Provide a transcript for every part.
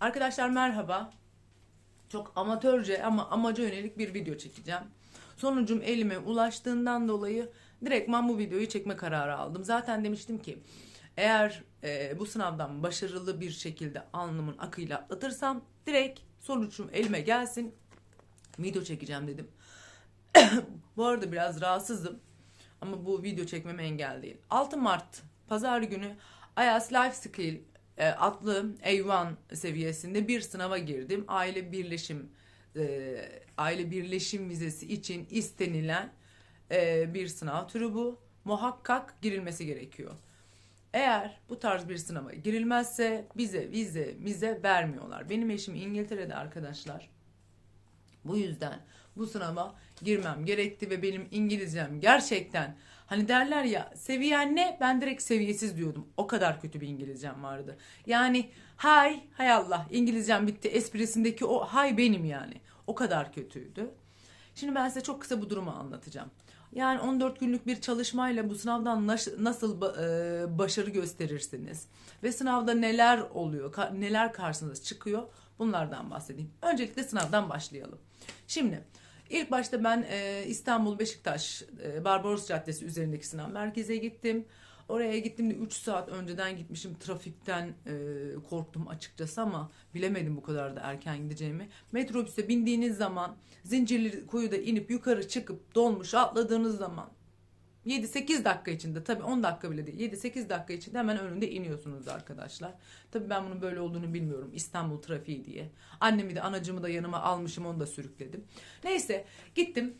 Arkadaşlar merhaba. Çok amatörce ama amaca yönelik bir video çekeceğim. Sonucum elime ulaştığından dolayı direktman bu videoyu çekme kararı aldım. Zaten demiştim ki eğer e, bu sınavdan başarılı bir şekilde alnımın akıyla atlatırsam direkt sonucum elime gelsin video çekeceğim dedim. bu arada biraz rahatsızım ama bu video çekmeme engel değil. 6 Mart pazar günü IAS Life Skill e, adlı A1 seviyesinde bir sınava girdim. Aile birleşim e, aile birleşim vizesi için istenilen e, bir sınav türü bu. Muhakkak girilmesi gerekiyor. Eğer bu tarz bir sınava girilmezse bize vize mize vermiyorlar. Benim eşim İngiltere'de arkadaşlar. Bu yüzden bu sınava girmem gerekti ve benim İngilizcem gerçekten hani derler ya seviyen ne? Ben direkt seviyesiz diyordum. O kadar kötü bir İngilizcem vardı. Yani hay hay Allah İngilizcem bitti esprisindeki o hay benim yani. O kadar kötüydü. Şimdi ben size çok kısa bu durumu anlatacağım. Yani 14 günlük bir çalışmayla bu sınavdan nasıl e, başarı gösterirsiniz ve sınavda neler oluyor, neler karşınıza çıkıyor bunlardan bahsedeyim. Öncelikle sınavdan başlayalım. Şimdi ilk başta ben e, İstanbul Beşiktaş e, Barbaros Caddesi üzerindeki sınav merkeze gittim. Oraya gittiğimde 3 saat önceden gitmişim. Trafikten e, korktum açıkçası ama bilemedim bu kadar da erken gideceğimi. Metrobüse bindiğiniz zaman Zincirli Kuyu'da inip yukarı çıkıp dolmuş atladığınız zaman 7-8 dakika içinde tabii 10 dakika bile değil 7-8 dakika içinde hemen önünde iniyorsunuz arkadaşlar. Tabii ben bunun böyle olduğunu bilmiyorum İstanbul trafiği diye. Annemi de anacımı da yanıma almışım onu da sürükledim. Neyse gittim.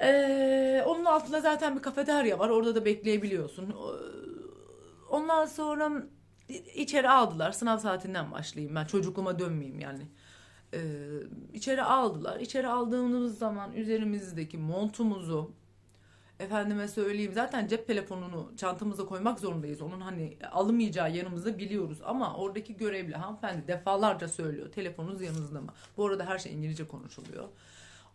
Ee, onun altında zaten bir kafeterya var orada da bekleyebiliyorsun. Ondan sonra içeri aldılar sınav saatinden başlayayım ben çocukluğuma dönmeyeyim yani. Ee, içeri aldılar. İçeri aldığımız zaman üzerimizdeki montumuzu efendime söyleyeyim zaten cep telefonunu çantamıza koymak zorundayız. Onun hani alınmayacağı yanımızda biliyoruz ama oradaki görevli hanımefendi defalarca söylüyor. Telefonunuz yanınızda mı? Bu arada her şey İngilizce konuşuluyor.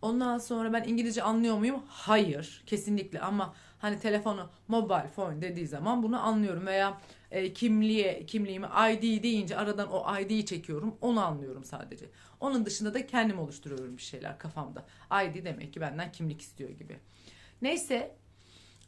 Ondan sonra ben İngilizce anlıyor muyum? Hayır, kesinlikle ama hani telefonu mobile phone dediği zaman bunu anlıyorum veya e, kimliğe kimliğimi ID deyince aradan o ID'yi çekiyorum. Onu anlıyorum sadece. Onun dışında da kendim oluşturuyorum bir şeyler kafamda. ID demek ki benden kimlik istiyor gibi. Neyse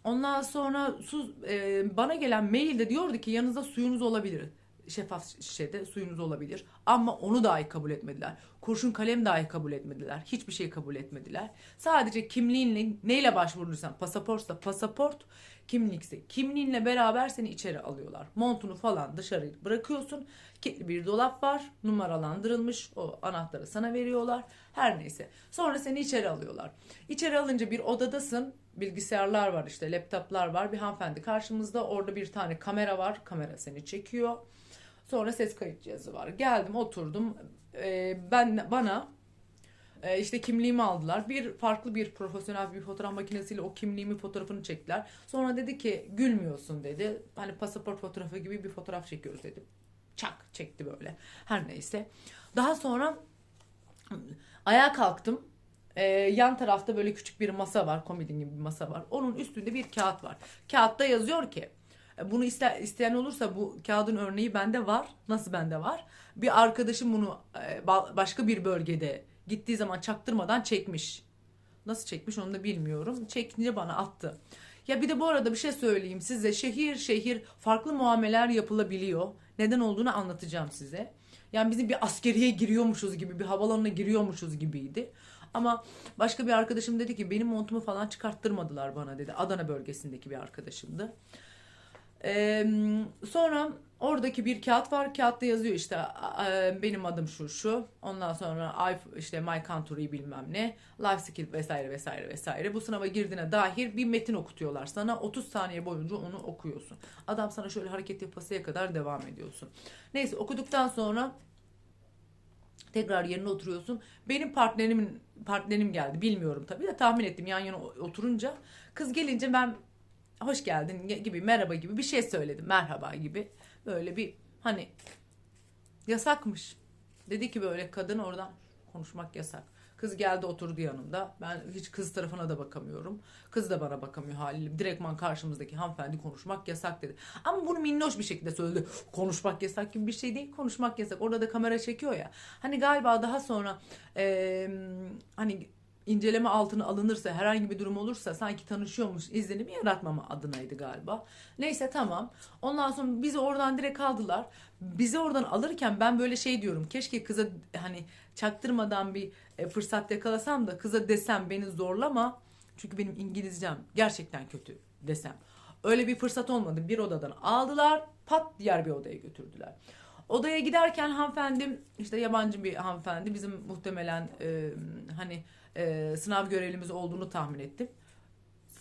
ondan sonra su, e, bana gelen mailde diyordu ki yanınızda suyunuz olabilir. Şeffaf şişede suyunuz olabilir. Ama onu dahi kabul etmediler. Kurşun kalem dahi kabul etmediler. Hiçbir şey kabul etmediler. Sadece kimliğinle neyle başvurursan pasaportsa pasaport, kimlikse kimliğinle beraber seni içeri alıyorlar. Montunu falan dışarı bırakıyorsun. Kilitli bir dolap var. Numaralandırılmış. O anahtarı sana veriyorlar. Her neyse. Sonra seni içeri alıyorlar. İçeri alınca bir odadasın. Bilgisayarlar var işte laptoplar var. Bir hanımefendi karşımızda. Orada bir tane kamera var. Kamera seni çekiyor. Sonra ses kayıt cihazı var. Geldim oturdum. Ee, ben bana e, işte kimliğimi aldılar. Bir farklı bir profesyonel bir fotoğraf makinesiyle o kimliğimi fotoğrafını çektiler. Sonra dedi ki gülmüyorsun dedi. Hani pasaport fotoğrafı gibi bir fotoğraf çekiyoruz dedim. Çak çekti böyle. Her neyse. Daha sonra ayağa kalktım. Ee, yan tarafta böyle küçük bir masa var. Komodin gibi bir masa var. Onun üstünde bir kağıt var. Kağıtta yazıyor ki e, bunu iste, isteyen olursa bu kağıdın örneği bende var. Nasıl bende var? Bir arkadaşım bunu e, ba- başka bir bölgede gittiği zaman çaktırmadan çekmiş. Nasıl çekmiş onu da bilmiyorum. Çekince bana attı. Ya bir de bu arada bir şey söyleyeyim size. Şehir şehir farklı muameleler yapılabiliyor. Neden olduğunu anlatacağım size. Yani bizim bir askeriye giriyormuşuz gibi, bir havalanına giriyormuşuz gibiydi. Ama başka bir arkadaşım dedi ki benim montumu falan çıkarttırmadılar bana dedi. Adana bölgesindeki bir arkadaşımdı. Ee, sonra oradaki bir kağıt var. Kağıtta yazıyor işte benim adım şu şu. Ondan sonra I, işte my country bilmem ne. Life skill vesaire vesaire vesaire. Bu sınava girdiğine dair bir metin okutuyorlar sana. 30 saniye boyunca onu okuyorsun. Adam sana şöyle hareket yapasıya kadar devam ediyorsun. Neyse okuduktan sonra tekrar yerine oturuyorsun. Benim partnerimin partnerim geldi. Bilmiyorum tabii de tahmin ettim yan yana oturunca. Kız gelince ben hoş geldin gibi merhaba gibi bir şey söyledim. Merhaba gibi. Böyle bir hani yasakmış. Dedi ki böyle kadın oradan konuşmak yasak. Kız geldi oturdu yanımda. Ben hiç kız tarafına da bakamıyorum. Kız da bana bakamıyor haliyle. Direktman karşımızdaki hanımefendi konuşmak yasak dedi. Ama bunu minnoş bir şekilde söyledi. Konuşmak yasak gibi bir şey değil. Konuşmak yasak. Orada da kamera çekiyor ya. Hani galiba daha sonra eee, hani inceleme altına alınırsa herhangi bir durum olursa sanki tanışıyormuş izlenimi yaratmama adınaydı galiba. Neyse tamam. Ondan sonra bizi oradan direkt aldılar. Bizi oradan alırken ben böyle şey diyorum. Keşke kıza hani çaktırmadan bir e, fırsat yakalasam da kıza desem beni zorlama. Çünkü benim İngilizcem gerçekten kötü desem. Öyle bir fırsat olmadı. Bir odadan aldılar, pat diğer bir odaya götürdüler. Odaya giderken hanımefendi işte yabancı bir hanımefendi bizim muhtemelen e, hani e, sınav görevlimiz olduğunu tahmin ettim.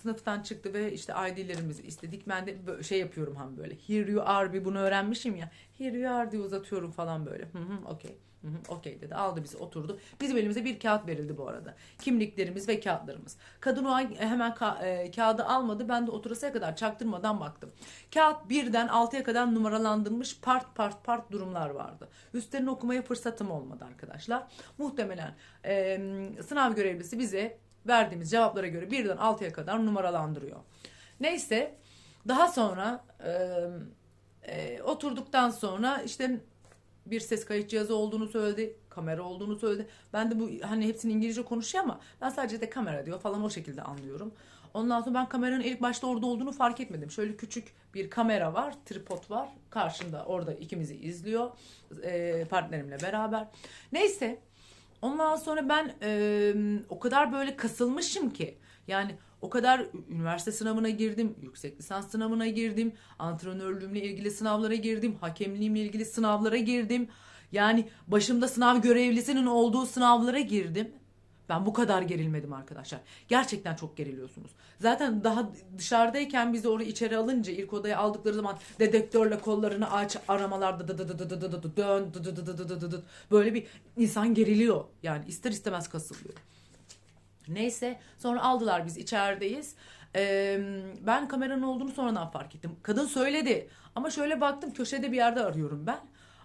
Sınıftan çıktı ve işte ID'lerimizi istedik. Ben de şey yapıyorum hani böyle. Here you are bir bunu öğrenmişim ya. Here you are diye uzatıyorum falan böyle. Hı hı okey. Hı okey dedi. Aldı bizi oturdu. Bizim elimize bir kağıt verildi bu arada. Kimliklerimiz ve kağıtlarımız. Kadın o an hemen ka- e, kağıdı almadı. Ben de oturasıya kadar çaktırmadan baktım. Kağıt birden altıya kadar numaralandırılmış part part part durumlar vardı. Üstlerini okumaya fırsatım olmadı arkadaşlar. Muhtemelen e, sınav görevlisi bize verdiğimiz cevaplara göre birden altıya kadar numaralandırıyor. Neyse daha sonra e, e, oturduktan sonra işte bir ses kayıt cihazı olduğunu söyledi. Kamera olduğunu söyledi. Ben de bu hani hepsini İngilizce konuşuyor ama ben sadece de kamera diyor falan o şekilde anlıyorum. Ondan sonra ben kameranın ilk başta orada olduğunu fark etmedim. Şöyle küçük bir kamera var, tripod var. Karşımda orada ikimizi izliyor e, partnerimle beraber. Neyse ondan sonra ben e, o kadar böyle kasılmışım ki yani o kadar üniversite sınavına girdim, yüksek lisans sınavına girdim, antrenörlüğümle ilgili sınavlara girdim, hakemliğimle ilgili sınavlara girdim. Yani başımda sınav görevlisinin olduğu sınavlara girdim. Ben bu kadar gerilmedim arkadaşlar. Gerçekten çok geriliyorsunuz. Zaten daha dışarıdayken bizi oraya içeri alınca ilk odaya aldıkları zaman dedektörle kollarını aç aramalarda dı dı dı dı dı dı dı dön dı dı dı dı dı dı dı böyle bir insan geriliyor. Yani ister istemez kasılıyor. Neyse sonra aldılar biz içerideyiz. Ee, ben kameranın olduğunu sonradan fark ettim. Kadın söyledi ama şöyle baktım köşede bir yerde arıyorum ben.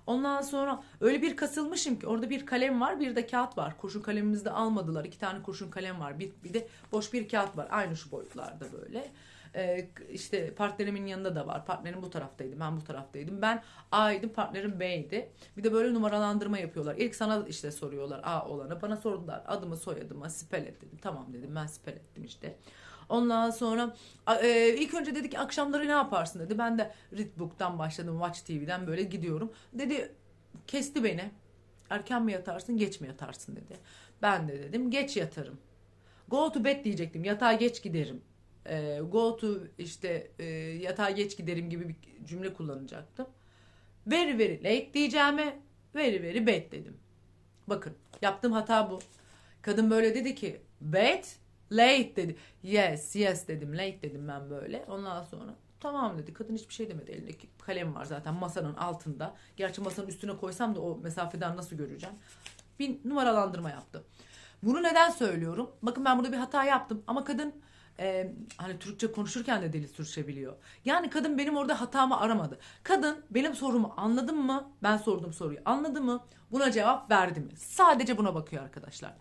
Ondan sonra öyle bir kasılmışım ki orada bir kalem var bir de kağıt var. Kurşun kalemimizi de almadılar. İki tane kurşun kalem var. Bir, bir de boş bir kağıt var. Aynı şu boyutlarda böyle. Ee, işte partnerimin yanında da var. Partnerim bu taraftaydı. Ben bu taraftaydım. Ben A'ydım. Partnerim B'ydi. Bir de böyle numaralandırma yapıyorlar. İlk sana işte soruyorlar A olanı. Bana sordular. Adımı soyadımı spell et dedim. Tamam dedim. Ben spell ettim işte. Ondan sonra e, ilk önce dedi ki akşamları ne yaparsın dedi. Ben de Readbook'tan başladım. Watch TV'den böyle gidiyorum. Dedi kesti beni. Erken mi yatarsın geç mi yatarsın dedi. Ben de dedim geç yatarım. Go to bed diyecektim. Yatağa geç giderim. E, go to işte e, yatağa geç giderim gibi bir cümle kullanacaktım. Very very late diyeceğime very very bed dedim. Bakın yaptığım hata bu. Kadın böyle dedi ki bed late dedi. Yes yes dedim late dedim ben böyle. Ondan sonra tamam dedi. Kadın hiçbir şey demedi. Elindeki kalem var zaten masanın altında. Gerçi masanın üstüne koysam da o mesafeden nasıl göreceğim. Bir numaralandırma yaptı. Bunu neden söylüyorum? Bakın ben burada bir hata yaptım ama kadın e, hani Türkçe konuşurken de deli sürçebiliyor. Yani kadın benim orada hatamı aramadı. Kadın benim sorumu anladı mı? Ben sorduğum soruyu anladı mı? Buna cevap verdi mi? Sadece buna bakıyor arkadaşlar.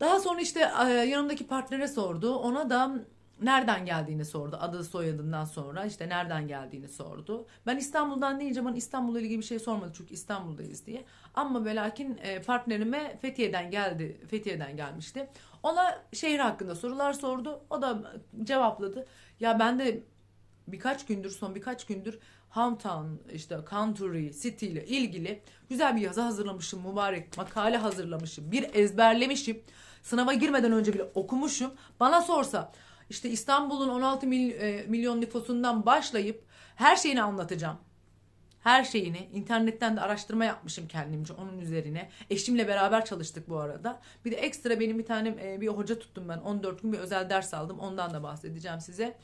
Daha sonra işte e, yanımdaki partnere sordu. Ona da nereden geldiğini sordu. Adı soyadından sonra işte nereden geldiğini sordu. Ben İstanbul'dan deyince bana İstanbul'la ilgili bir şey sormadı çünkü İstanbul'dayız diye. Ama ve lakin partnerime Fethiye'den geldi. Fethiye'den gelmişti. Ona şehir hakkında sorular sordu. O da cevapladı. Ya ben de birkaç gündür son birkaç gündür hometown işte country city ile ilgili güzel bir yazı hazırlamışım mübarek makale hazırlamışım bir ezberlemişim sınava girmeden önce bile okumuşum bana sorsa işte İstanbul'un 16 mil- e, milyon nüfusundan başlayıp her şeyini anlatacağım her şeyini internetten de araştırma yapmışım kendimce onun üzerine. Eşimle beraber çalıştık bu arada. Bir de ekstra benim bir tane e, bir hoca tuttum ben. 14 gün bir özel ders aldım. Ondan da bahsedeceğim size.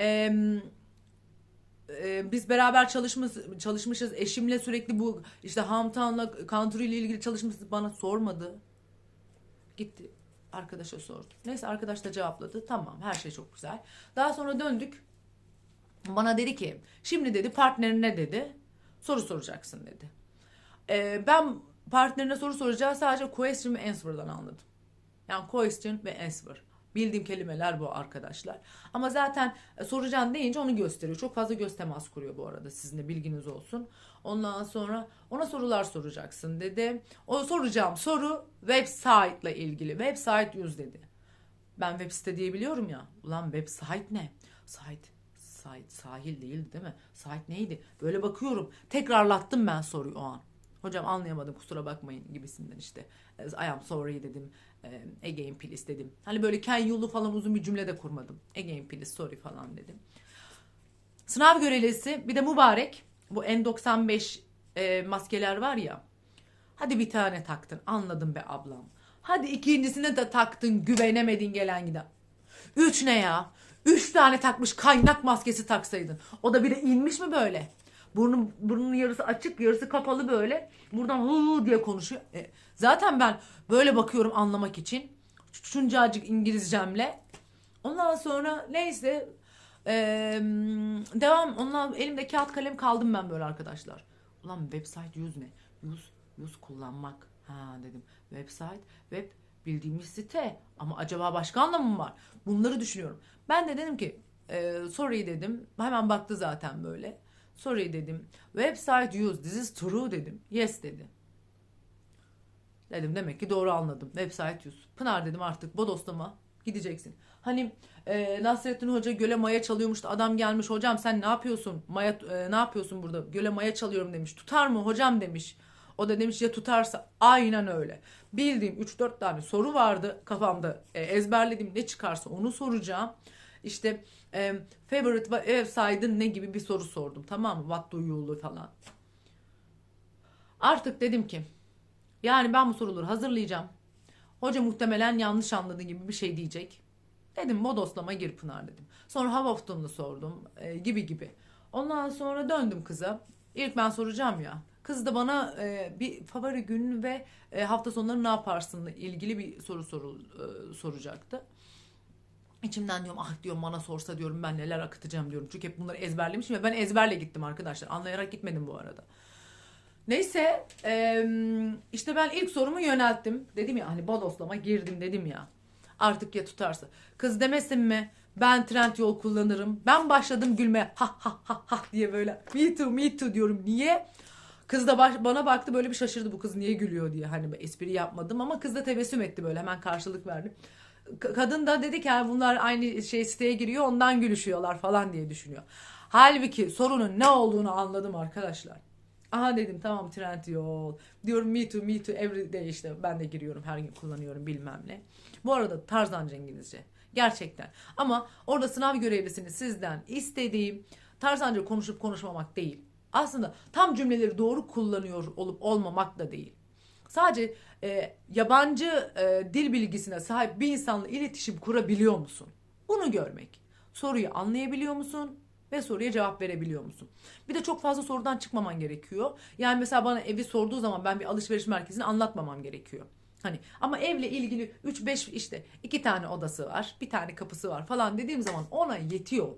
Eee biz beraber çalışmış, çalışmışız. Eşimle sürekli bu işte hometown'la country ile ilgili çalışmışız. Bana sormadı. Gitti. Arkadaşa sordu. Neyse arkadaş da cevapladı. Tamam her şey çok güzel. Daha sonra döndük. Bana dedi ki şimdi dedi partnerine dedi soru soracaksın dedi. Ee, ben partnerine soru soracağı sadece question ve answer'dan anladım. Yani question ve answer. Bildiğim kelimeler bu arkadaşlar. Ama zaten e, soracağım deyince onu gösteriyor. Çok fazla göz temas kuruyor bu arada sizin de bilginiz olsun. Ondan sonra ona sorular soracaksın dedi. O soracağım soru website ile ilgili. Website yüz dedi. Ben web site diyebiliyorum ya. Ulan website ne? Site site sahil değildi değil mi? Site neydi? Böyle bakıyorum. Tekrarlattım ben soruyu o an. Hocam anlayamadım kusura bakmayın gibisinden işte. I am sorry dedim. Again please dedim. Hani böyle can you'lu falan uzun bir cümle de kurmadım. Again please sorry falan dedim. Sınav görevlisi bir de mübarek. Bu N95 e, maskeler var ya. Hadi bir tane taktın anladım be ablam. Hadi ikincisine de taktın güvenemedin gelen giden. Üç ne ya? Üç tane takmış kaynak maskesi taksaydın. O da bir de inmiş mi böyle? Burnun, burnunun yarısı açık yarısı kapalı böyle. Buradan hı diye konuşuyor. E, zaten ben böyle bakıyorum anlamak için. Şuncacık İngilizcemle. Ondan sonra neyse ee, devam. Ondan elimde kağıt kalem kaldım ben böyle arkadaşlar. Ulan website use ne? Use, use kullanmak. Ha dedim. Website, web bildiğimiz site. Ama acaba başka anlamı mı var? Bunları düşünüyorum. Ben de dedim ki e, sorry dedim. Hemen baktı zaten böyle. Sorry dedim. Website use. This is true dedim. Yes dedi. Dedim demek ki doğru anladım. Website use. Pınar dedim artık bodoslama gideceksin. Hani e, Nasrettin Hoca göle maya çalıyormuş. Adam gelmiş hocam sen ne yapıyorsun? Maya e, ne yapıyorsun burada? Göle maya çalıyorum demiş. Tutar mı hocam demiş. O da demiş ya tutarsa aynen öyle. Bildiğim 3-4 tane soru vardı kafamda e, ezberledim ne çıkarsa onu soracağım. İşte e, favorite website'ın ne gibi bir soru sordum tamam mı? What do you falan. Artık dedim ki yani ben bu soruları hazırlayacağım. Hoca muhtemelen yanlış anladığı gibi bir şey diyecek. Dedim bodoslama gir Pınar dedim. Sonra hava tutumunu sordum e, gibi gibi. Ondan sonra döndüm kıza. İlk ben soracağım ya. Kız da bana e, bir favori gün ve e, hafta sonları ne yaparsınla ilgili bir soru soru e, soracaktı. İçimden diyorum ah diyorum bana sorsa diyorum ben neler akıtacağım diyorum. Çünkü hep bunları ezberlemişim ve ben ezberle gittim arkadaşlar. Anlayarak gitmedim bu arada. Neyse e, işte ben ilk sorumu yönelttim. Dedim ya hani bodoslama girdim dedim ya. Artık ya tutarsa. Kız demesin mi? Ben trend yol kullanırım. Ben başladım gülmeye. Ha ha ha ha diye böyle. Me too me too diyorum. Niye? Kız da baş, bana baktı böyle bir şaşırdı bu kız niye gülüyor diye. Hani espri yapmadım ama kız da tebessüm etti böyle hemen karşılık verdi. Kadın da dedi ki yani bunlar aynı şey siteye giriyor ondan gülüşüyorlar falan diye düşünüyor. Halbuki sorunun ne olduğunu anladım arkadaşlar. Aha dedim tamam trend yol. Diyorum me too me too every day işte ben de giriyorum her gün kullanıyorum bilmem ne. Bu arada tarzanca İngilizce. Gerçekten. Ama orada sınav görevlisini sizden istediğim tarzanca konuşup konuşmamak değil. Aslında tam cümleleri doğru kullanıyor olup olmamak da değil. Sadece e, yabancı e, dil bilgisine sahip bir insanla iletişim kurabiliyor musun? Bunu görmek. Soruyu anlayabiliyor musun? Ve soruya cevap verebiliyor musun? Bir de çok fazla sorudan çıkmaman gerekiyor. Yani mesela bana evi sorduğu zaman ben bir alışveriş merkezini anlatmamam gerekiyor. Hani ama evle ilgili 3-5 işte iki tane odası var, bir tane kapısı var falan dediğim zaman ona yetiyor.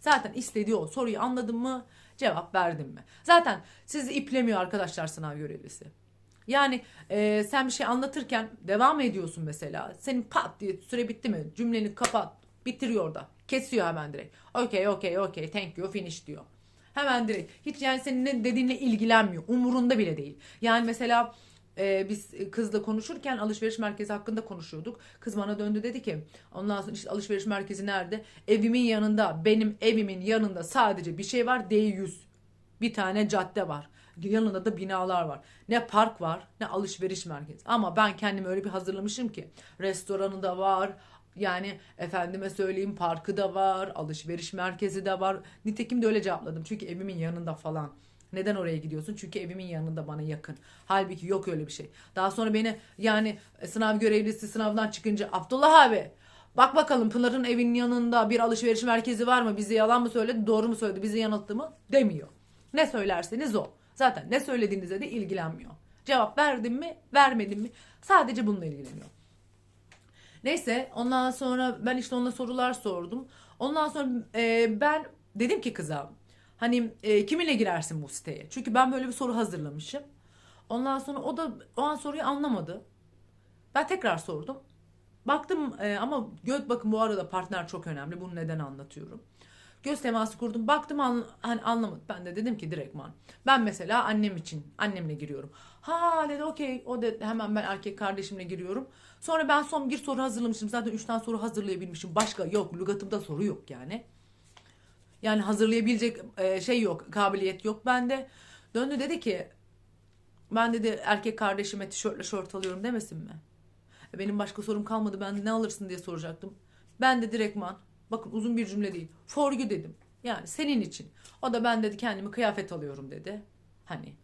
Zaten istediği o. Soruyu anladın mı? Cevap verdim mi? Zaten sizi iplemiyor arkadaşlar sınav görevlisi. Yani e, sen bir şey anlatırken devam ediyorsun mesela. Senin pat diye süre bitti mi? Cümleni kapat. Bitiriyor da. Kesiyor hemen direkt. Okey okey okey thank you finish diyor. Hemen direkt. Hiç yani senin ne dediğinle ilgilenmiyor. Umurunda bile değil. Yani mesela e, biz kızla konuşurken alışveriş merkezi hakkında konuşuyorduk. Kız bana döndü dedi ki ondan sonra işte alışveriş merkezi nerede? Evimin yanında benim evimin yanında sadece bir şey var D100. Bir tane cadde var. Yanında da binalar var. Ne park var ne alışveriş merkezi. Ama ben kendimi öyle bir hazırlamışım ki restoranı da var. Yani efendime söyleyeyim parkı da var, alışveriş merkezi de var. Nitekim de öyle cevapladım. Çünkü evimin yanında falan. Neden oraya gidiyorsun? Çünkü evimin yanında bana yakın. Halbuki yok öyle bir şey. Daha sonra beni yani sınav görevlisi sınavdan çıkınca Abdullah abi bak bakalım Pınar'ın evinin yanında bir alışveriş merkezi var mı? Bize yalan mı söyledi? Doğru mu söyledi? Bizi yanılttı mı? Demiyor. Ne söylerseniz o. Zaten ne söylediğinize de ilgilenmiyor. Cevap verdim mi, vermedim mi? Sadece bununla ilgileniyor. Neyse ondan sonra ben işte ona sorular sordum. Ondan sonra e, ben dedim ki kıza Hani e, kiminle girersin bu siteye? Çünkü ben böyle bir soru hazırlamışım. Ondan sonra o da o an soruyu anlamadı. Ben tekrar sordum. Baktım e, ama göz bakın bu arada partner çok önemli. Bunu neden anlatıyorum. Göz teması kurdum. Baktım an, hani anlamadı. Ben de dedim ki direktman. Ben mesela annem için annemle giriyorum. Ha dedi okey. O dedi hemen ben erkek kardeşimle giriyorum. Sonra ben son bir soru hazırlamıştım. Zaten üç tane soru hazırlayabilmişim. Başka yok. Lügatımda soru yok yani. Yani hazırlayabilecek e, şey yok. Kabiliyet yok bende. Döndü dedi ki ben dedi erkek kardeşime tişörtle şort alıyorum demesin mi? Benim başka sorum kalmadı. Ben de ne alırsın diye soracaktım. Ben de direktman bakın uzun bir cümle değil. For you dedim. Yani senin için. O da ben dedi kendimi kıyafet alıyorum dedi. Hani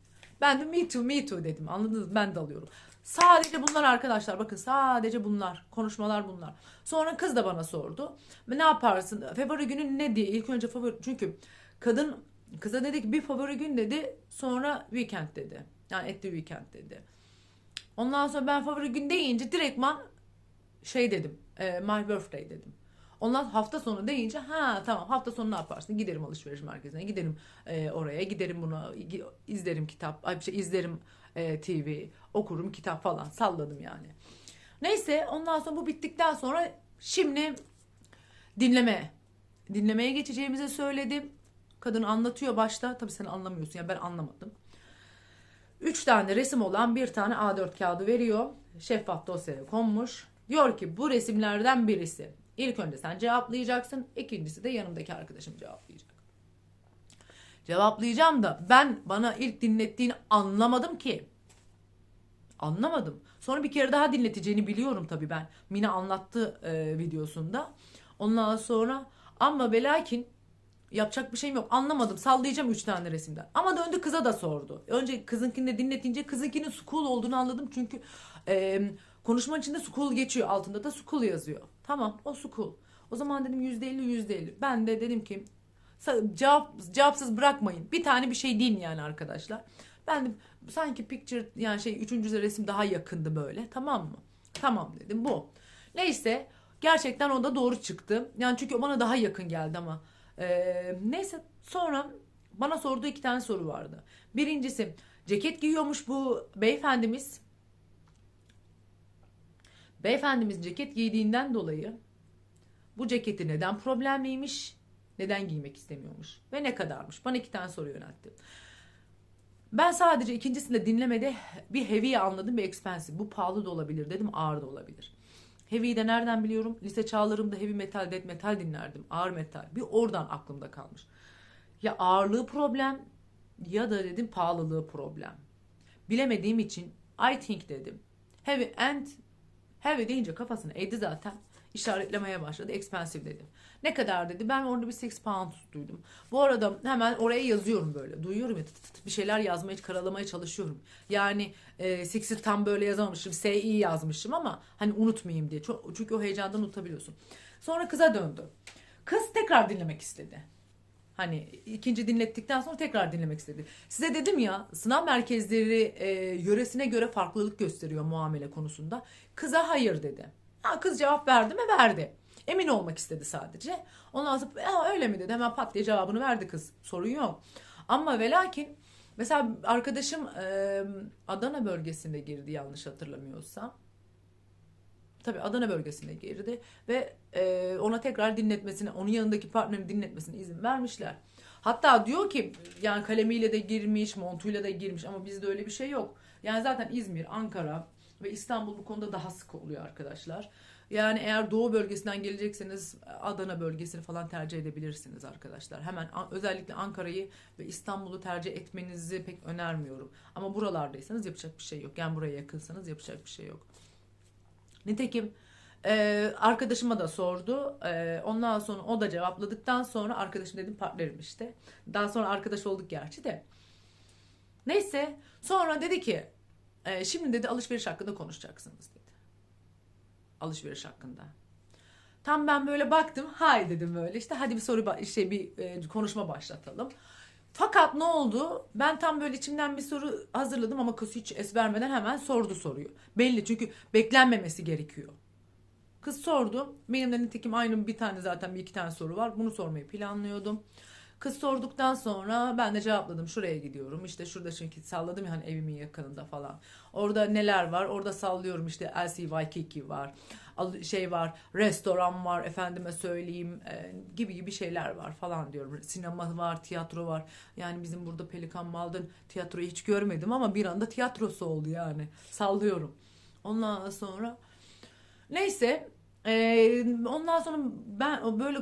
ben de me too me too dedim. Anladınız? Ben de alıyorum. Sadece bunlar arkadaşlar bakın sadece bunlar konuşmalar bunlar. Sonra kız da bana sordu. Ne yaparsın? Favori günün ne diye ilk önce favori çünkü kadın kıza dedi ki bir favori gün dedi sonra weekend dedi. Yani the weekend dedi. Ondan sonra ben favori gün deyince direktman şey dedim. E, my birthday dedim. Ondan hafta sonu deyince ha tamam hafta sonu ne yaparsın? Giderim alışveriş merkezine, giderim e, oraya, giderim bunu gi- izlerim kitap, ay bir şey izlerim e, TV, okurum kitap falan salladım yani. Neyse ondan sonra bu bittikten sonra şimdi dinleme. Dinlemeye geçeceğimizi söyledim. Kadın anlatıyor başta. Tabii sen anlamıyorsun ya ben anlamadım. Üç tane resim olan bir tane A4 kağıdı veriyor. Şeffaf dosyaya konmuş. Diyor ki bu resimlerden birisi. İlk önce sen cevaplayacaksın. ikincisi de yanımdaki arkadaşım cevaplayacak. Cevaplayacağım da ben bana ilk dinlettiğini anlamadım ki. Anlamadım. Sonra bir kere daha dinleteceğini biliyorum tabii ben. Mina anlattı e, videosunda. Ondan sonra ama velakin yapacak bir şeyim yok. Anlamadım. Sallayacağım üç tane resimden. Ama döndü kıza da sordu. Önce kızınkini de dinletince kızınkinin school olduğunu anladım. Çünkü e, konuşmanın içinde school geçiyor. Altında da school yazıyor. Tamam o school. O zaman dedim yüzde elli yüzde elli. Ben de dedim ki cevap, cevapsız bırakmayın. Bir tane bir şey deyin yani arkadaşlar. Ben de sanki picture yani şey üçüncü resim daha yakındı böyle. Tamam mı? Tamam dedim bu. Neyse gerçekten o da doğru çıktı. Yani çünkü bana daha yakın geldi ama. Ee, neyse sonra bana sorduğu iki tane soru vardı. Birincisi ceket giyiyormuş bu beyefendimiz. Beyefendimiz ceket giydiğinden dolayı bu ceketi neden problemliymiş, neden giymek istemiyormuş ve ne kadarmış. Bana iki tane soru yöneltti. Ben sadece ikincisinde dinlemede bir heavy anladım bir expensive. Bu pahalı da olabilir dedim ağır da olabilir. Heavy'yi de nereden biliyorum? Lise çağlarımda heavy metal, death metal dinlerdim. Ağır metal. Bir oradan aklımda kalmış. Ya ağırlığı problem ya da dedim pahalılığı problem. Bilemediğim için I think dedim. Heavy and heavy deyince kafasına eğdi zaten. İşaretlemeye başladı. Expensive dedim. Ne kadar dedi. Ben orada bir 6 pound duydum. Bu arada hemen oraya yazıyorum böyle. Duyuyorum ya tıt tıt tıt bir şeyler yazmaya, karalamaya çalışıyorum. Yani e, six'i tam böyle yazamamışım. SI yazmışım ama hani unutmayayım diye. Çok, çünkü o heyecandan unutabiliyorsun. Sonra kıza döndü. Kız tekrar dinlemek istedi. Hani ikinci dinlettikten sonra tekrar dinlemek istedi. Size dedim ya sınav merkezleri e, yöresine göre farklılık gösteriyor muamele konusunda. Kıza hayır dedi. Ha, kız cevap verdi mi? Verdi. Emin olmak istedi sadece. Ondan sonra "Ya, öyle mi dedi. Hemen pat diye cevabını verdi kız. Sorun yok. Ama ve lakin mesela arkadaşım e, Adana bölgesinde girdi yanlış hatırlamıyorsam. Tabii Adana bölgesine girdi ve e, ona tekrar dinletmesine, onun yanındaki partnerin dinletmesine izin vermişler. Hatta diyor ki yani kalemiyle de girmiş, montuyla da girmiş ama bizde öyle bir şey yok. Yani zaten İzmir, Ankara ve İstanbul bu konuda daha sık oluyor arkadaşlar. Yani eğer doğu bölgesinden gelecekseniz Adana bölgesini falan tercih edebilirsiniz arkadaşlar. Hemen özellikle Ankara'yı ve İstanbul'u tercih etmenizi pek önermiyorum. Ama buralardaysanız yapacak bir şey yok. Yani buraya yakınsanız yapacak bir şey yok. Nitekim e, arkadaşıma da sordu. E, ondan sonra o da cevapladıktan sonra arkadaşım dedim partnerim işte. Daha sonra arkadaş olduk gerçi de. Neyse sonra dedi ki e, şimdi dedi alışveriş hakkında konuşacaksınız dedi. Alışveriş hakkında. Tam ben böyle baktım. Hay dedim böyle işte hadi bir soru şey bir e, konuşma başlatalım. Fakat ne oldu? Ben tam böyle içimden bir soru hazırladım ama kız hiç es vermeden hemen sordu soruyu. Belli çünkü beklenmemesi gerekiyor. Kız sordu. Benim de nitekim aynı bir tane zaten bir iki tane soru var. Bunu sormayı planlıyordum. Kız sorduktan sonra ben de cevapladım. Şuraya gidiyorum. İşte şurada çünkü salladım ya hani evimin yakınında falan. Orada neler var? Orada sallıyorum işte LC Waikiki var. Şey var, restoran var, efendime söyleyeyim e, gibi gibi şeyler var falan diyorum. Sinema var, tiyatro var. Yani bizim burada Pelikan Maldın tiyatroyu hiç görmedim ama bir anda tiyatrosu oldu yani. Sallıyorum. Ondan sonra neyse e, ondan sonra ben böyle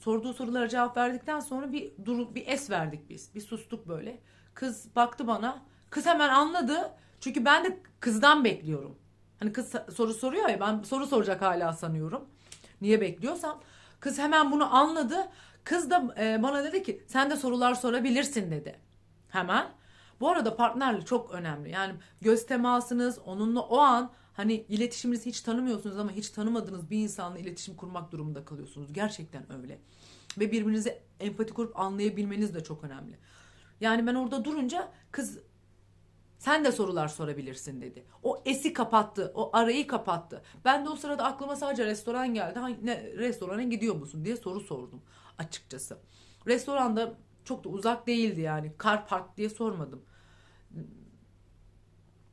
sorduğu sorulara cevap verdikten sonra bir duru bir es verdik biz. Bir sustuk böyle. Kız baktı bana. Kız hemen anladı. Çünkü ben de kızdan bekliyorum. Hani kız soru soruyor ya ben soru soracak hala sanıyorum. Niye bekliyorsam. Kız hemen bunu anladı. Kız da e, bana dedi ki sen de sorular sorabilirsin dedi. Hemen. Bu arada partnerlik çok önemli. Yani göz temasınız onunla o an hani iletişiminizi hiç tanımıyorsunuz ama hiç tanımadığınız bir insanla iletişim kurmak durumunda kalıyorsunuz. Gerçekten öyle. Ve birbirinize empati kurup anlayabilmeniz de çok önemli. Yani ben orada durunca kız sen de sorular sorabilirsin dedi. O esi kapattı, o arayı kapattı. Ben de o sırada aklıma sadece restoran geldi. Ha, ne, restorana gidiyor musun diye soru sordum açıkçası. Restoranda çok da uzak değildi yani. Car park diye sormadım.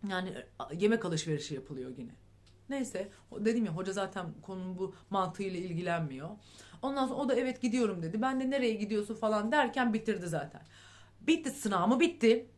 Yani yemek alışverişi yapılıyor yine. Neyse dedim ya hoca zaten konunun bu mantığıyla ilgilenmiyor. Ondan sonra o da evet gidiyorum dedi. Ben de nereye gidiyorsun falan derken bitirdi zaten. Bitti sınav mı bitti.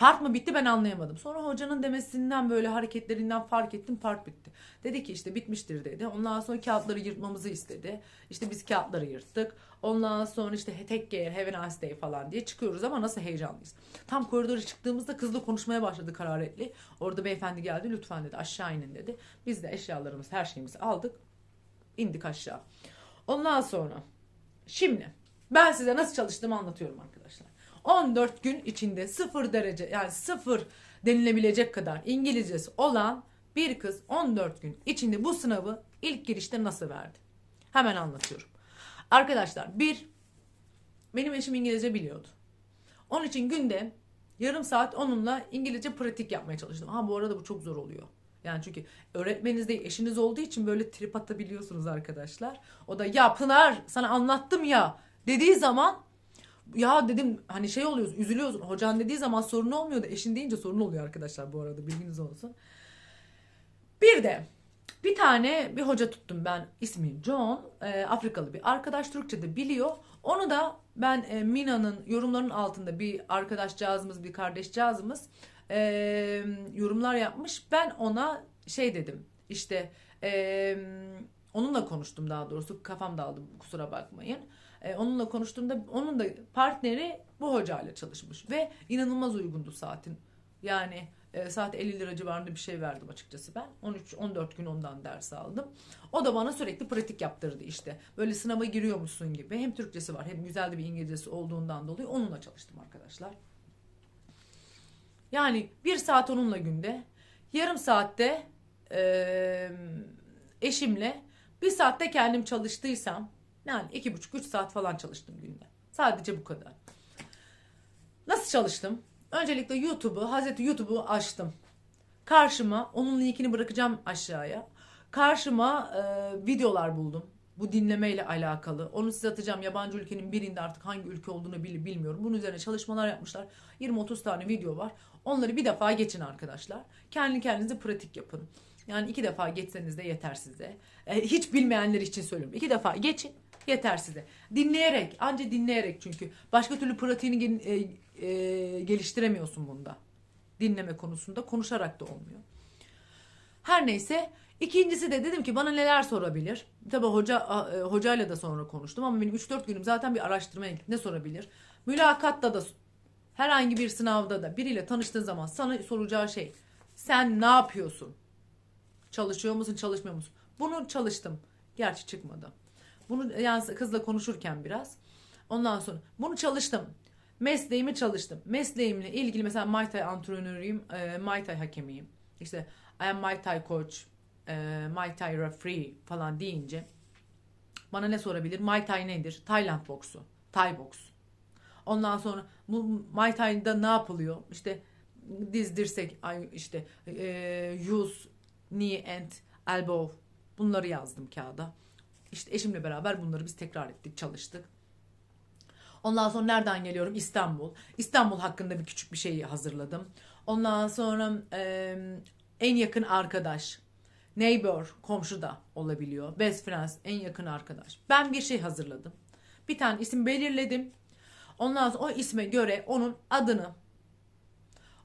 Part mı bitti ben anlayamadım. Sonra hocanın demesinden böyle hareketlerinden fark ettim part bitti. Dedi ki işte bitmiştir dedi. Ondan sonra kağıtları yırtmamızı istedi. İşte biz kağıtları yırttık. Ondan sonra işte tek care, have a nice day falan diye çıkıyoruz ama nasıl heyecanlıyız. Tam koridora çıktığımızda kızla konuşmaya başladı hararetli. Orada beyefendi geldi lütfen dedi aşağı inin dedi. Biz de eşyalarımız her şeyimizi aldık. indik aşağı. Ondan sonra şimdi ben size nasıl çalıştığımı anlatıyorum arkadaşlar. 14 gün içinde sıfır derece yani sıfır denilebilecek kadar İngilizcesi olan bir kız 14 gün içinde bu sınavı ilk girişte nasıl verdi? Hemen anlatıyorum. Arkadaşlar bir benim eşim İngilizce biliyordu. Onun için günde yarım saat onunla İngilizce pratik yapmaya çalıştım. Ha bu arada bu çok zor oluyor. Yani çünkü öğretmeniniz değil eşiniz olduğu için böyle trip atabiliyorsunuz arkadaşlar. O da ya Pınar sana anlattım ya dediği zaman ya dedim hani şey oluyoruz üzülüyorsun. Hocan dediği zaman sorun olmuyor da eşin deyince sorun oluyor arkadaşlar bu arada bilginiz olsun. Bir de bir tane bir hoca tuttum ben ismi John e, Afrikalı bir arkadaş Türkçe de biliyor. Onu da ben e, Mina'nın yorumlarının altında bir arkadaşcağızımız bir kardeşcağızımız e, yorumlar yapmış. Ben ona şey dedim işte e, onunla konuştum daha doğrusu kafam dağıldı kusura bakmayın. E, onunla konuştuğumda onun da partneri bu hocayla çalışmış ve inanılmaz uygundu saatin. Yani e, saat 50 lira civarında bir şey verdim açıkçası ben. 13-14 gün ondan ders aldım. O da bana sürekli pratik yaptırdı işte. Böyle sınava giriyormuşsun gibi. Hem Türkçesi var hem güzel de bir İngilizcesi olduğundan dolayı onunla çalıştım arkadaşlar. Yani bir saat onunla günde. Yarım saatte e, eşimle bir saatte kendim çalıştıysam yani iki buçuk üç saat falan çalıştım günde. Sadece bu kadar. Nasıl çalıştım? Öncelikle YouTube'u, Hazreti YouTube'u açtım. Karşıma, onun linkini bırakacağım aşağıya. Karşıma e, videolar buldum. Bu dinlemeyle alakalı. Onu size atacağım. Yabancı ülkenin birinde artık hangi ülke olduğunu bil- bilmiyorum. Bunun üzerine çalışmalar yapmışlar. 20-30 tane video var. Onları bir defa geçin arkadaşlar. Kendi kendinize pratik yapın. Yani iki defa geçseniz de yeter size. E, hiç bilmeyenler için söylüyorum. İki defa geçin yeter size. Dinleyerek, anca dinleyerek çünkü. Başka türlü pratiğini e, e, geliştiremiyorsun bunda. Dinleme konusunda konuşarak da olmuyor. Her neyse ikincisi de dedim ki bana neler sorabilir? Tabi hoca e, hocayla da sonra konuştum ama benim 3-4 günüm zaten bir araştırmaya gitti. Ne sorabilir? Mülakatta da herhangi bir sınavda da biriyle tanıştığın zaman sana soracağı şey sen ne yapıyorsun? Çalışıyor musun, çalışmıyor musun? Bunu çalıştım. Gerçi çıkmadı. Bunu yani kızla konuşurken biraz. Ondan sonra bunu çalıştım. Mesleğimi çalıştım. Mesleğimle ilgili mesela Muay Thai antrenörüyüm, e, Muay Thai hakemiyim. İşte I am Muay Thai coach, e, Muay Thai referee falan deyince bana ne sorabilir? Muay Thai nedir? Tayland boksu, Thai boks. Ondan sonra bu Muay Thai'da ne yapılıyor? İşte diz, dirsek, işte e, use, knee and elbow bunları yazdım kağıda. İşte eşimle beraber bunları biz tekrar ettik, çalıştık. Ondan sonra nereden geliyorum? İstanbul. İstanbul hakkında bir küçük bir şey hazırladım. Ondan sonra e, en yakın arkadaş. Neighbor, komşu da olabiliyor. Best friends, en yakın arkadaş. Ben bir şey hazırladım. Bir tane isim belirledim. Ondan sonra o isme göre onun adını,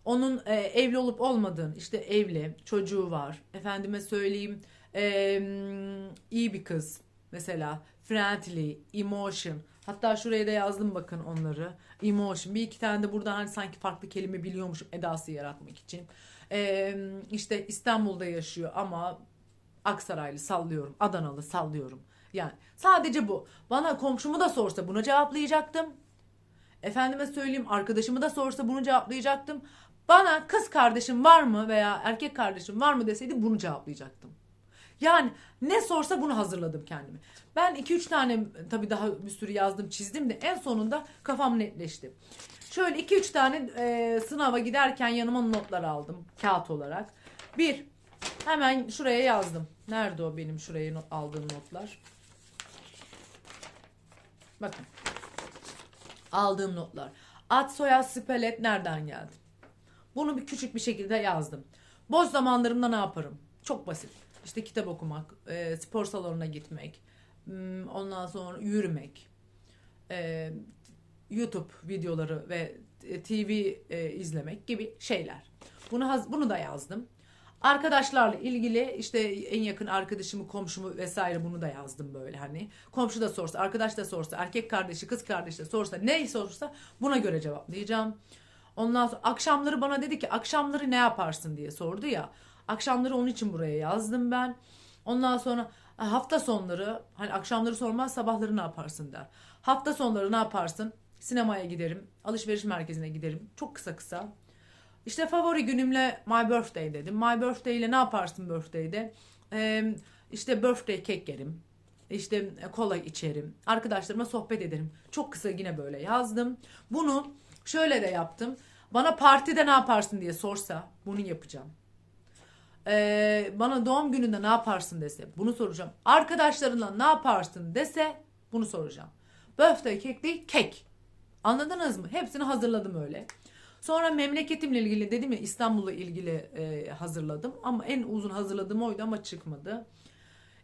onun e, evli olup olmadığını, işte evli, çocuğu var. Efendime söyleyeyim, e, iyi bir kız mesela. Friendly, emotion. Hatta şuraya da yazdım bakın onları. Emotion. Bir iki tane de burada hani sanki farklı kelime biliyormuşum edası yaratmak için. E, işte İstanbul'da yaşıyor ama Aksaraylı sallıyorum. Adanalı sallıyorum. Yani sadece bu. Bana komşumu da sorsa bunu cevaplayacaktım. Efendime söyleyeyim arkadaşımı da sorsa bunu cevaplayacaktım. Bana kız kardeşim var mı veya erkek kardeşim var mı deseydi bunu cevaplayacaktım. Yani ne sorsa bunu hazırladım kendime. Ben 2-3 tane tabii daha bir sürü yazdım çizdim de en sonunda kafam netleşti. Şöyle 2-3 tane e, sınava giderken yanıma notlar aldım kağıt olarak. Bir hemen şuraya yazdım. Nerede o benim şuraya not, aldığım notlar? Bakın. Aldığım notlar. Ad soyad spelet nereden geldi? Bunu bir küçük bir şekilde yazdım. Boş zamanlarımda ne yaparım? Çok basit. İşte kitap okumak, e, spor salonuna gitmek, hmm, ondan sonra yürümek, e, YouTube videoları ve e, TV e, izlemek gibi şeyler. Bunu bunu da yazdım. Arkadaşlarla ilgili işte en yakın arkadaşımı, komşumu vesaire bunu da yazdım böyle hani. Komşu da sorsa, arkadaş da sorsa, erkek kardeşi, kız kardeşi de sorsa, ne sorsa buna göre cevaplayacağım. Ondan sonra akşamları bana dedi ki akşamları ne yaparsın diye sordu ya. Akşamları onun için buraya yazdım ben. Ondan sonra hafta sonları hani akşamları sormaz sabahları ne yaparsın der. Hafta sonları ne yaparsın? Sinemaya giderim, alışveriş merkezine giderim. Çok kısa kısa. İşte favori günümle my birthday dedim. My birthday ile ne yaparsın birthday'de? Ee, işte birthday kek yerim. İşte kola içerim. Arkadaşlarıma sohbet ederim. Çok kısa yine böyle yazdım. Bunu şöyle de yaptım. Bana partide ne yaparsın diye sorsa bunu yapacağım. Ee, bana doğum gününde ne yaparsın dese bunu soracağım. Arkadaşlarınla ne yaparsın dese bunu soracağım. Birthday kek değil kek. Anladınız mı? Hepsini hazırladım öyle. Sonra memleketimle ilgili dedim ya İstanbul'la ilgili e, hazırladım. Ama en uzun hazırladığım oydu ama çıkmadı.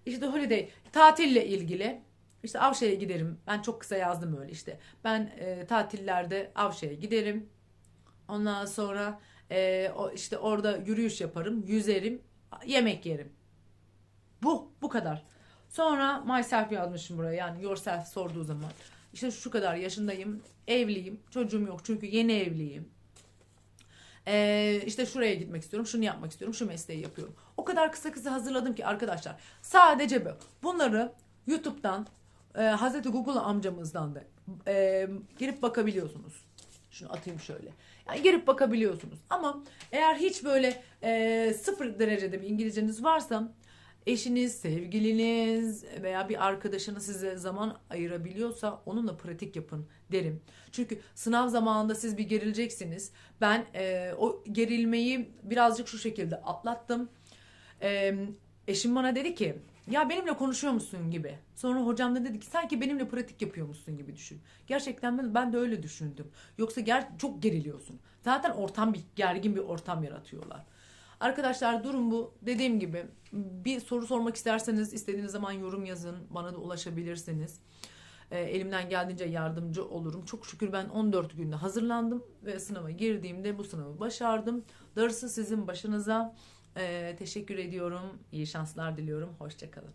İşte holiday tatille ilgili işte Avşa'ya giderim. Ben çok kısa yazdım öyle işte. Ben e, tatillerde Avşa'ya giderim. Ondan sonra e, işte orada yürüyüş yaparım, yüzerim, yemek yerim. Bu, bu kadar. Sonra myself yazmışım buraya yani yourself sorduğu zaman. İşte şu kadar yaşındayım, evliyim, çocuğum yok çünkü yeni evliyim. Ee, işte şuraya gitmek istiyorum, şunu yapmak istiyorum, şu mesleği yapıyorum. O kadar kısa kısa hazırladım ki arkadaşlar. Sadece bu. Bunları YouTube'dan, e, Hazreti Google amcamızdan da e, girip bakabiliyorsunuz. Şunu atayım şöyle. Yani girip bakabiliyorsunuz. Ama eğer hiç böyle e, sıfır derecede bir İngilizceniz varsa eşiniz, sevgiliniz veya bir arkadaşınız size zaman ayırabiliyorsa onunla pratik yapın derim. Çünkü sınav zamanında siz bir gerileceksiniz. Ben e, o gerilmeyi birazcık şu şekilde atlattım. E, eşim bana dedi ki ya benimle konuşuyor musun gibi. Sonra hocam da dedi ki sanki benimle pratik yapıyormuşsun gibi düşün. Gerçekten ben, ben de öyle düşündüm. Yoksa ger çok geriliyorsun. Zaten ortam bir gergin bir ortam yaratıyorlar. Arkadaşlar durum bu. Dediğim gibi bir soru sormak isterseniz istediğiniz zaman yorum yazın. Bana da ulaşabilirsiniz. E, elimden geldiğince yardımcı olurum. Çok şükür ben 14 günde hazırlandım ve sınava girdiğimde bu sınavı başardım. Darısı sizin başınıza. E, teşekkür ediyorum. İyi şanslar diliyorum. Hoşçakalın.